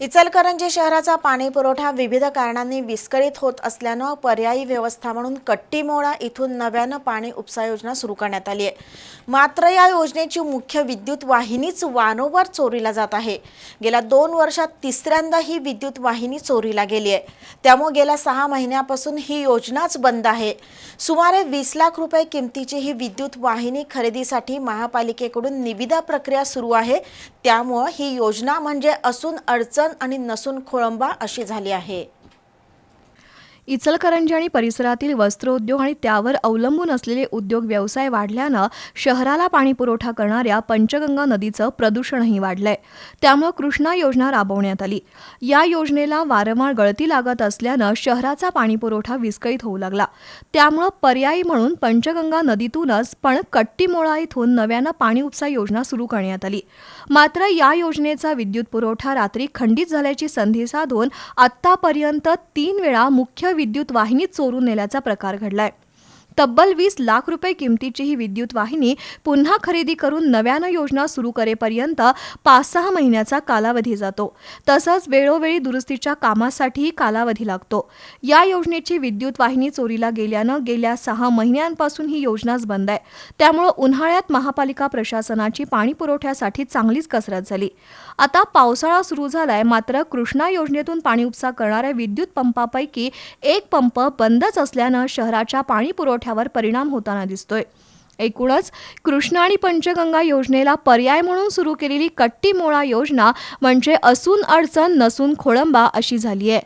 इचलकरंजी शहराचा पाणी पुरवठा विविध कारणांनी विस्कळीत होत असल्यानं पर्यायी व्यवस्था म्हणून कट्टीमोळा इथून नव्यानं पाणी उपसा योजना सुरू करण्यात आली आहे. मात्र या योजनेची मुख्य विद्युत वाहिनीच वारंवार चोरीला जात आहे. गेल्या दोन वर्षात तिसऱ्यांदा ही विद्युत वाहिनी चोरीला गेली आहे. त्यामुळे गेल्या सहा महिन्यापासून ही योजनाच बंद आहे. सुमारे वीस लाख रुपये किमतीची ही विद्युत वाहिनी खरेदीसाठी महापालिकेकडून निविदा प्रक्रिया सुरू आहे. त्यामुळं ही योजना म्हणजे असून अडचण आणि नसून खोळंबा अशी झाली आहे. इचलकरंजी आणि परिसरातील वस्त्रोद्योग आणि त्यावर अवलंबून असलेले उद्योग व्यवसाय वाढल्यानं शहराला पाणी पुरवठा करणाऱ्या पंचगंगा नदीचं प्रदूषणही वाढलंय. त्यामुळे कृष्णा योजना राबवण्यात आली. या योजनेला वारंवार गळती लागत असल्यानं शहराचा पाणी पुरवठा विस्कळीत होऊ लागला. त्यामुळं पर्यायी म्हणून पंचगंगा नदीतूनच पण कट्टीमोळा इथून नव्यानं पाणी उपसा योजना सुरू करण्यात आली. मात्र या योजनेचा विद्युत पुरवठा रात्री खंडित झाल्याची संधी साधून आतापर्यंत तीन वेळा मुख्य विद्युत वाहिनी चोरून नेल्याचा प्रकार घडलाय. तब्बल वीस लाख रुपये किमतीची ही विद्युत वाहिनी पुन्हा खरेदी करून नव्यानं योजना सुरू करेपर्यंत पाच सहा महिन्याचा कालावधी जातो. तसंच वेळोवेळी दुरुस्तीच्या कामासाठीही कालावधी लागतो. या योजनेची विद्युत वाहिनी चोरीला गेल्यानं गेल्या सहा महिन्यांपासून ही योजनाच बंद आहे. त्यामुळं उन्हाळ्यात महापालिका प्रशासनाची पाणी पुरवठ्यासाठी चांगलीच कसरत झाली. आता पावसाळा सुरू झालाय मात्र कृष्णा योजनेतून पाणी उपसा करणाऱ्या विद्युत पंपापैकी एक पंप बंदच असल्यानं शहराच्या पाणी साठ्यावर परिणाम होताना दिसतोय. एकूणच कृष्णा आणि पंचगंगा योजनेला पर्याय म्हणून सुरू केलेली कट्टीमोळा योजना म्हणजे असून अडचण नसून खोळंबा अशी झाली आहे